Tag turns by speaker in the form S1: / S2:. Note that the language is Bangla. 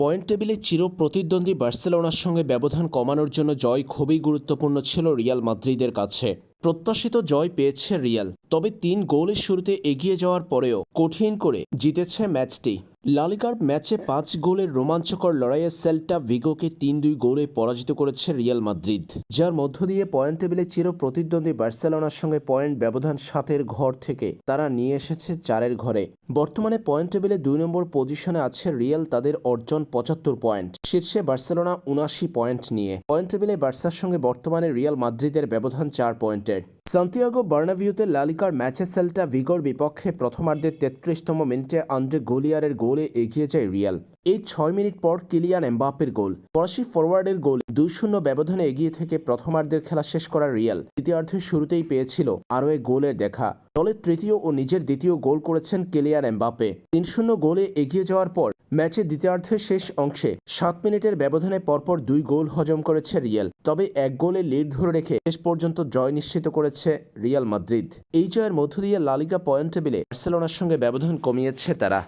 S1: পয়েন্ট টেবিলে চির প্রতিদ্বন্দ্বী বার্সেলোনার সঙ্গে ব্যবধান কমানোর জন্য জয় খুবই গুরুত্বপূর্ণ ছিল রিয়াল মাদ্রিদের কাছে। প্রত্যাশিত জয় পেয়েছে রিয়াল। তবে তিন গোলের শুরুতে এগিয়ে যাওয়ার পরেও কঠিন করে জিতেছে ম্যাচটি। লালিগার ম্যাচে পাঁচ গোলের রোমাঞ্চকর লড়াইয়ে সেল্টা ভিগোকে তিন দুই গোলে পরাজিত করেছে রিয়াল মাদ্রিদ। যার মধ্য দিয়ে পয়েন্ট টেবিলে চির প্রতিদ্বন্দ্বী বার্সেলোনার সঙ্গে পয়েন্ট ব্যবধান সাতের ঘর থেকে তারা নিয়ে এসেছে চারের ঘরে। বর্তমানে পয়েন্ট টেবিলে দুই নম্বর পজিশনে আছে রিয়াল, তাদের অর্জন পঁচাত্তর পয়েন্ট। শীর্ষে বার্সেলোনা উনাশি পয়েন্ট নিয়ে। পয়েন্ট টেবিলে বার্সার সঙ্গে বর্তমানে রিয়াল মাদ্রিদের ব্যবধান চার পয়েন্টের। সান্তিয়াগো বার্নাভিউতে লালিকার ম্যাচে সেল্টা ভিগোর বিপক্ষে প্রথমার্ধের তেত্রিশতম মিনিটে আন্দ্রে গোলিয়ারের গোলে এগিয়ে যায় রিয়াল। এই ছয় মিনিট পর কিলিয়ান এমবাপের গোল। ফরাসি ফরওয়ার্ডের গোল দুই শূন্য ব্যবধানে এগিয়ে থেকে প্রথমার্ধের খেলা শেষ করা রিয়াল দ্বিতীয়ার্ধের শুরুতেই পেয়েছিল আরও এক গোলের দেখা। দলের তৃতীয় ও নিজের দ্বিতীয় গোল করেছেন কেলিয়ান এমবাপে তিন শূন্য গোলে এগিয়ে যাওয়ার পর ম্যাচের দ্বিতীয়ার্ধের শেষ অংশে সাত মিনিটের ব্যবধানে পরপর দুই গোল হজম করেছে রিয়াল। তবে এক গোলে লিড ধরে রেখে শেষ পর্যন্ত জয় নিশ্চিত করেছে রিয়াল মাদ্রিদ। এই জয়ের মধ্য দিয়ে লালিগা পয়েন্ট টেবিলে বার্সেলোনার সঙ্গে ব্যবধান কমিয়েছে তারা।